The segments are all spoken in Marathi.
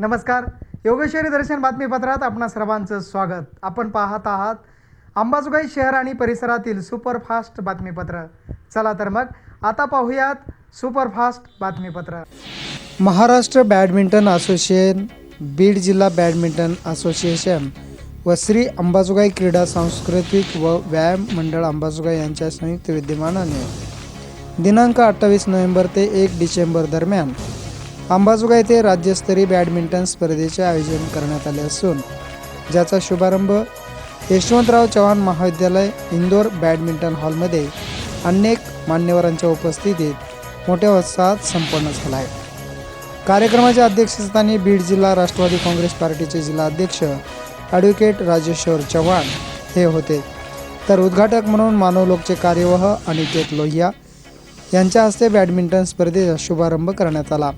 नमस्कार. योगेश्वरी दर्शन बातमीपत्रात आपणा सर्वांचं स्वागत. आपण पाहत आहात अंबाजोगाई शहर आणि परिसरातील सुपरफास्ट बातमीपत्र. चला तर मग आता पाहूयात सुपरफास्ट बातमीपत्र. महाराष्ट्र बॅडमिंटन असोसिएशन बीड जिल्हा बॅडमिंटन असोसिएशन व श्री अंबाजोगाई क्रीडा सांस्कृतिक व व्यायाम मंडळ अंबाजोगाई यांच्या संयुक्त विद्यमानाने दिनांक अठ्ठावीस नोव्हेंबर ते एक डिसेंबर दरम्यान अंबाजोगा येथे राज्यस्तरीय बॅडमिंटन स्पर्धेचे आयोजन करण्यात आले असून ज्याचा शुभारंभ यशवंतराव चव्हाण महाविद्यालय इंदोर बॅडमिंटन हॉलमध्ये अनेक मान्यवरांच्या उपस्थितीत मोठ्या उत्साहात संपन्न झाला आहे. कार्यक्रमाच्या अध्यक्षस्थानी बीड जिल्हा राष्ट्रवादी काँग्रेस पार्टीचे जिल्हाध्यक्ष ॲडव्होकेट राजेश्वर चव्हाण हे होते. तर उद्घाटक म्हणून मानवलोकचे कार्यवाह अनिकेत लोहिया यांच्या हस्ते बॅडमिंटन स्पर्धेचा शुभारंभ करण्यात आला.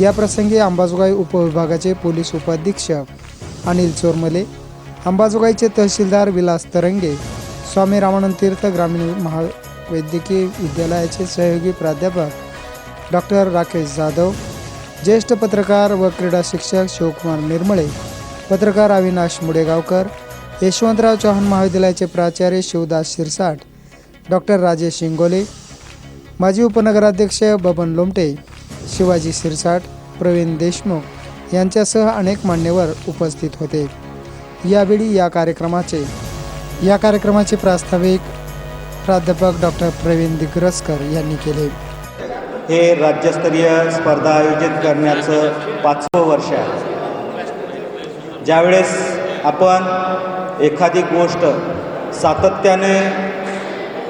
याप्रसंगी अंबाजोगाई उपविभागाचे पोलीस उपाधीक्षक अनिल चोरमले अंबाजोगाईचे तहसीलदार विलास तरंगे स्वामी रामानंद तीर्थ ग्रामीण महावैद्यकीय विद्यालयाचे सहयोगी प्राध्यापक डॉक्टर राकेश जाधव ज्येष्ठ पत्रकार व क्रीडा शिक्षक शिवकुमार निर्मळे पत्रकार अविनाश मुडेगावकर यशवंतराव चव्हाण महाविद्यालयाचे प्राचार्य शिवदास शिरसाट डॉक्टर राजेश शिंगोले माजी उपनगराध्यक्ष बबन लोमटे शिवाजी शिरसाट प्रवीण देशमुख यांच्यासह अनेक मान्यवर उपस्थित होते. यावेळी या कार्यक्रमाचे या कार्यक्रमाचे प्रास्ताविक प्राध्यापक डॉक्टर प्रवीण दिग्रसकर यांनी केले. हे राज्यस्तरीय स्पर्धा आयोजित करण्याचं पाचवं वर्ष आहे. ज्यावेळेस आपण एखादी गोष्ट सातत्याने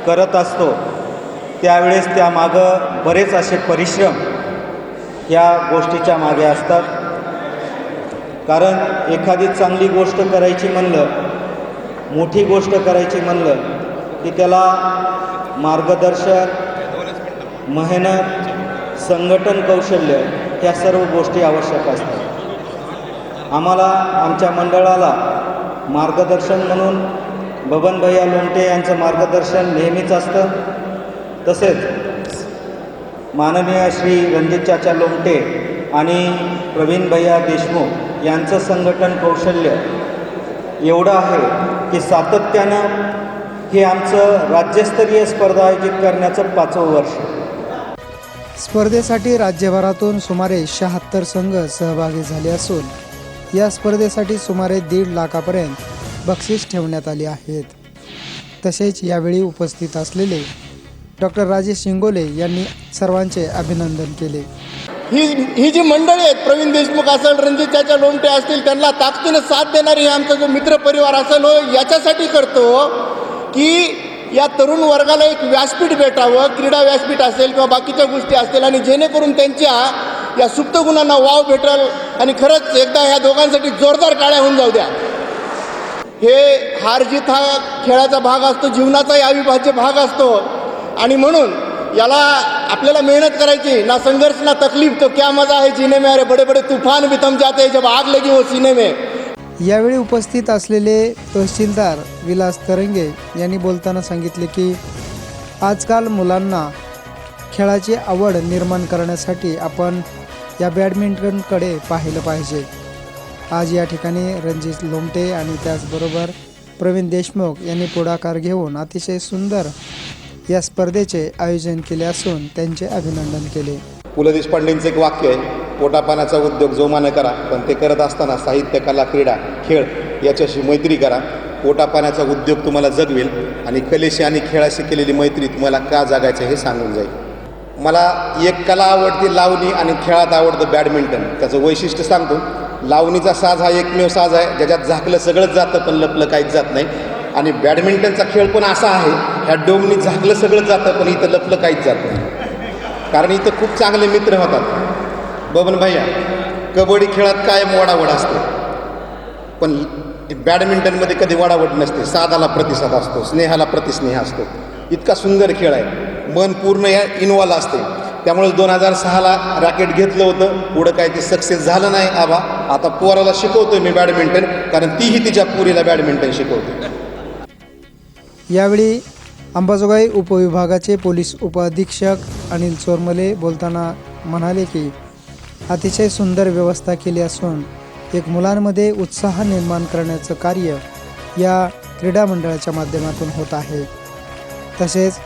करत असतो त्यावेळेस त्यामागं बरेच असे परिश्रम या गोष्टीच्या मागे असतात. कारण एखादी चांगली गोष्ट करायची म्हणलं मोठी गोष्ट करायची म्हणलं की त्याला मार्गदर्शन मेहनत संघटन कौशल्य ह्या सर्व गोष्टी आवश्यक असतात. आम्हाला आमच्या मंडळाला मार्गदर्शन म्हणून बबन भैया लोमटे यांचं मार्गदर्शन नेहमीच असतं. तसेच माननीय श्री रणजितचाचा लोमटे आणि प्रवीण भैया देशमुख यांचं संघटन कौशल्य एवढं आहे की सातत्यानं हे आमचं राज्यस्तरीय स्पर्धा आयोजित करण्याचं पाचवं वर्ष. स्पर्धेसाठी राज्यभरातून सुमारे शहात्तर संघ सहभागी झाले असून या स्पर्धेसाठी सुमारे दीड लाखापर्यंत बक्षीस ठेवण्यात आली आहेत. तसेच यावेळी उपस्थित असलेले डॉक्टर राजेश शिंगोले यांनी सर्वांचे अभिनंदन केले. ही ही जी मंडळी आहेत प्रवीण देशमुख असेल रणजित त्याच्या लोमटे असतील त्यांना ताकदीनं साथ देणारी आमचा जो मित्रपरिवार असेल हो याच्यासाठी करतो की या तरुण वर्गाला एक व्यासपीठ भेटावं क्रीडा व्यासपीठ असेल किंवा बाकीच्या गोष्टी असतील आणि जेणेकरून त्यांच्या या सुप्त गुणांना वाव भेटल आणि खरंच एकदा ह्या दोघांसाठी जोरदार काळ्या होऊन जाऊ द्या. हे हार जीत हा खेळाचा भाग असतो जीवनाचाही अविभाज्य भाग असतो. आणि म्हणून याला आपल्याला मेहनत करायची ना संघर्ष ना तकलीफ तो क्या मजा आहे जीने में अरे बड़े बड़े तुफान भी तम जाते जब आग लगी हो सीने में यावेळी उपस्थित असलेले तहसीलदार विलास तरंगे यांनी बोलताना सांगितले की आजकाल मुलांना खेळाची आवड निर्माण करण्यासाठी आपण या बॅडमिंटनकडे पाहिलं पाहिजे. आज या ठिकाणी रणजित लोमटे आणि त्याचबरोबर प्रवीण देशमुख यांनी पुढाकार घेऊन अतिशय सुंदर या स्पर्धेचे आयोजन केले असून त्यांचे अभिनंदन केले. पु ल देशपांडेंचं एक वाक्य आहे पोटापाण्याचा उद्योग जोमानं करा पण ते करत असताना साहित्य कला क्रीडा खेळ याच्याशी मैत्री करा. पोटापाण्याचा उद्योग तुम्हाला जगवेल आणि कलेशी आणि खेळाशी केलेली मैत्री तुम्हाला का जगायचं हे सांगून जाईल. मला एक कला आवडते लावणी आणि खेळात आवडतं बॅडमिंटन. त्याचं वैशिष्ट्य सांगतो लावणीचा साज हा एकमेव साज आहे ज्याच्यात झाकलं सगळंच जातं पण लपलं काहीच जात नाही. आणि बॅडमिंटनचा खेळ पण असा आहे ह्या डोमनी झाकलं सगळं जातं पण इथं लपलं काहीच जात नाही. कारण इथं खूप चांगले मित्र होतात. बबन भैया कबड्डी खेळात कायम वडावड असते. पण बॅडमिंटनमध्ये कधी वडावड नसते. साधाला प्रतिसाद असतो स्नेहाला प्रतिस्नेह असतो. इतका सुंदर खेळ आहे. मन पूर्ण या इन्वॉल्व असते. त्यामुळे दोन हजार सहाला रॅकेट घेतलं होतं. पुढं काय ते सक्सेस झालं नाही. आबा आता पोराला शिकवतोय मी बॅडमिंटन कारण तीही तिच्या पुरीला बॅडमिंटन शिकवते. यावेळी अंबाजोगाई उपविभागाचे पोलीस उपअधीक्षक अनिल चोरमले बोलताना म्हणाले की अतिशय सुंदर व्यवस्था केली असून एक मुलांमध्ये उत्साह निर्माण करण्याचं कार्य या क्रीडा मंडळाच्या माध्यमातून होत आहे. तसेच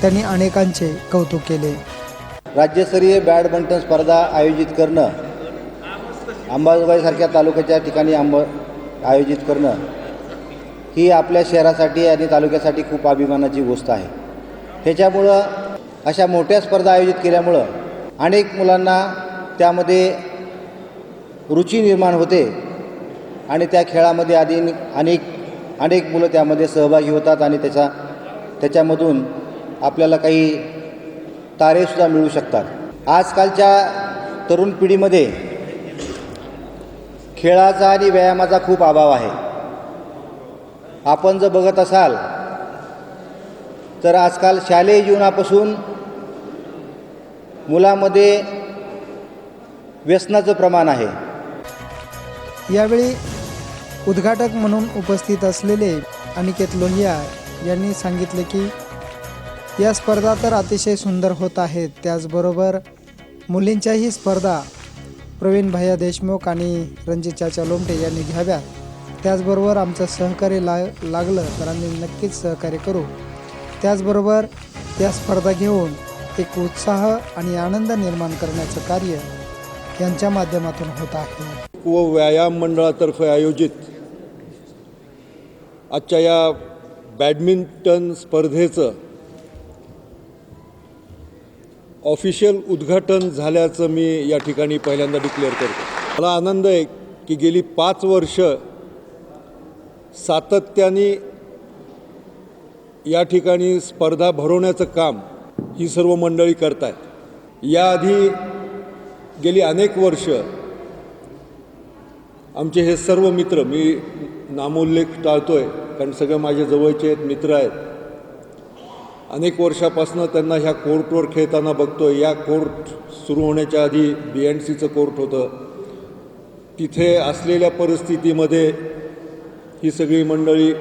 त्यांनी अनेकांचे कौतुक केले. राज्यस्तरीय बॅडमिंटन स्पर्धा आयोजित करणं अंबाजोगाईसारख्या तालुक्याच्या ठिकाणी आंब आयोजित करणं ही आपल्या शहरासाठी आणि तालुक्यासाठी खूप अभिमानाची गोष्ट आहे. ह्याच्यामुळं अशा मोठ्या स्पर्धा आयोजित केल्यामुळं अनेक मुलांना त्यामध्ये रुची निर्माण होते आणि त्या खेळामध्ये आधी अनेक अनेक मुलं त्यामध्ये सहभागी होतात आणि त्याचा त्याच्यामधून आपल्याला काही तारेसुद्धा मिळू शकतात. आजकालच्या तरुण पिढीमध्ये खेळाचा आणि व्यायामाचा खूप अभाव आहे. आपण जर बघत असाल तर आजकाल शालेय जीवनापासून मुलामध्ये व्यसनाचं प्रमाण आहे. यावेळी उद्घाटक म्हणून उपस्थित असलेले अनिकेत लोहिया यांनी सांगितले की या स्पर्धा तर अतिशय सुंदर होत आहेत. त्याचबरोबर मुलींच्याही स्पर्धा प्रवीण भैया देशमुख आणि रणजित चाचा लोमटे यांनी घ्याव्यात. त्याचबरोबर आमचं सहकार्य ला लागलं तर आम्ही नक्कीच सहकार्य करू. त्याचबरोबर त्या स्पर्धा घेऊन एक उत्साह आणि आनंद निर्माण करण्याचं कार्य यांच्या माध्यमातून होत आहे. व व्यायाम मंडळातर्फे आयोजित आजच्या या बॅडमिंटन स्पर्धेचं ऑफिशियल उद्घाटन झाल्याचं मी या ठिकाणी पहिल्यांदा डिक्लेअर करतो. मला आनंद आहे की गेली पाच वर्ष सातत्याने या ठिकाणी स्पर्धा भरवण्याचं काम ही सर्व मंडळी करत आहेत याआधी गेली अनेक वर्ष आमचे हे सर्व मित्र मी नामोल्लेख टाळतो आहे कारण सगळे माझे जवळचे आहेत मित्र आहेत. अनेक वर्षापासून त्यांना ह्या कोर्टवर खेळताना बघतोय. या कोर्ट सुरू होण्याच्या आधी बी एन सीचं कोर्ट होतं. तिथे असलेल्या परिस्थितीमध्ये ही सगळी मंडळी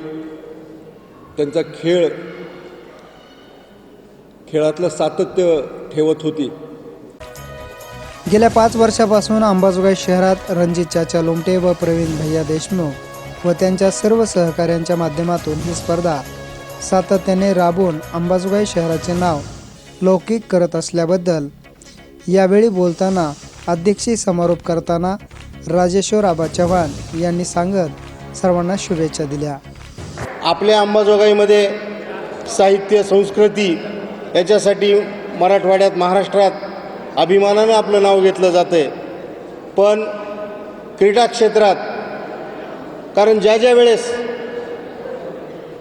त्यांचा खेळ खेळातलं सातत्य ठेवत होती. गेल्या पाच वर्षापासून अंबाजोगाई शहरात रणजित चाचा लोमटे व प्रवीण भैया देशमुख व त्यांच्या सर्व सहकाऱ्यांच्या माध्यमातून ही स्पर्धा सातत्याने राबवून अंबाजोगाई शहराचे नाव लौकिक करत असल्याबद्दल यावेळी बोलताना अध्यक्षी समारोप करताना राजेश्वर आबा चव्हाण यांनी सांगत सर्वांना शुभेच्छा दिल्या. आपल्या अंबाजोगाईमध्ये साहित्य संस्कृती याच्यासाठी मराठवाड्यात महाराष्ट्रात अभिमानानं आपलं नाव घेतलं जातं आहे पण क्रीडा क्षेत्रात कारण ज्या ज्या वेळेस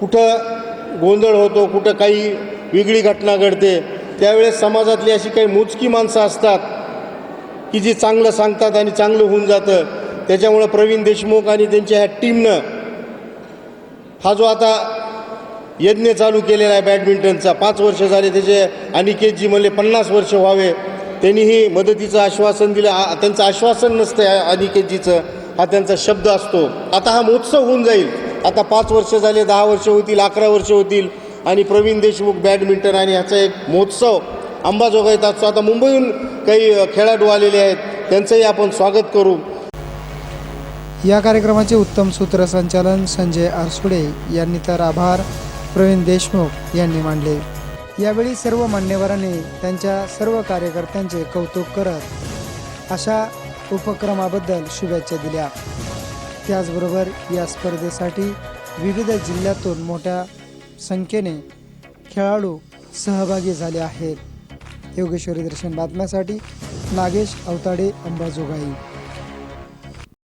कुठं गोंधळ होतो कुठं काही वेगळी घटना घडते त्यावेळेस समाजातली अशी काही मोजकी माणसं असतात की जी चांगलं सांगतात आणि चांगलं होऊन जातं. त्याच्यामुळं प्रवीण देशमुख आणि त्यांच्या ह्या टीमनं हा जो आता यज्ञ चालू केलेला आहे बॅडमिंटनचा पाच वर्ष झाले त्याचे अनिकेतजी म्हणले पन्नास वर्ष व्हावे. त्यांनीही मदतीचं आश्वासन दिलं. आ- त्यांचं आश्वासन नसतं अनिकेतजीचं. हा त्यांचा शब्द असतो. आता हा महोत्सव होऊन जाईल. आता पाच वर्ष झाले दहा वर्ष होतील अकरा वर्ष होतील. आणि प्रवीण देशमुख बॅडमिंटन आणि ह्याचा एक महोत्सव अंबाजोगाईत असतो. आता मुंबईहून काही खेळाडू आलेले आहेत. त्यांचंही आपण स्वागत करू. या कार्यक्रमाचे उत्तम सूत्रसंचालन संजय आरसुडे यांनी तर आभार. प्रवीण देशमुख यांनी मांडले. यावेळी सर्व मान्यवरांनी त्यांच्या सर्व कार्यकर्त्यांचे कौतुक करत अशा उपक्रमाबद्दल शुभेच्छा दिल्या. त्याचबरोबर या स्पर्धेसाठी विविध जिल्ह्यातून मोठ्या संख्येने खेळाडू सहभागी झाले आहेत. योगेश्वरी दर्शन बातम्यासाठी नागेश अवताडे अंबाजोगाई.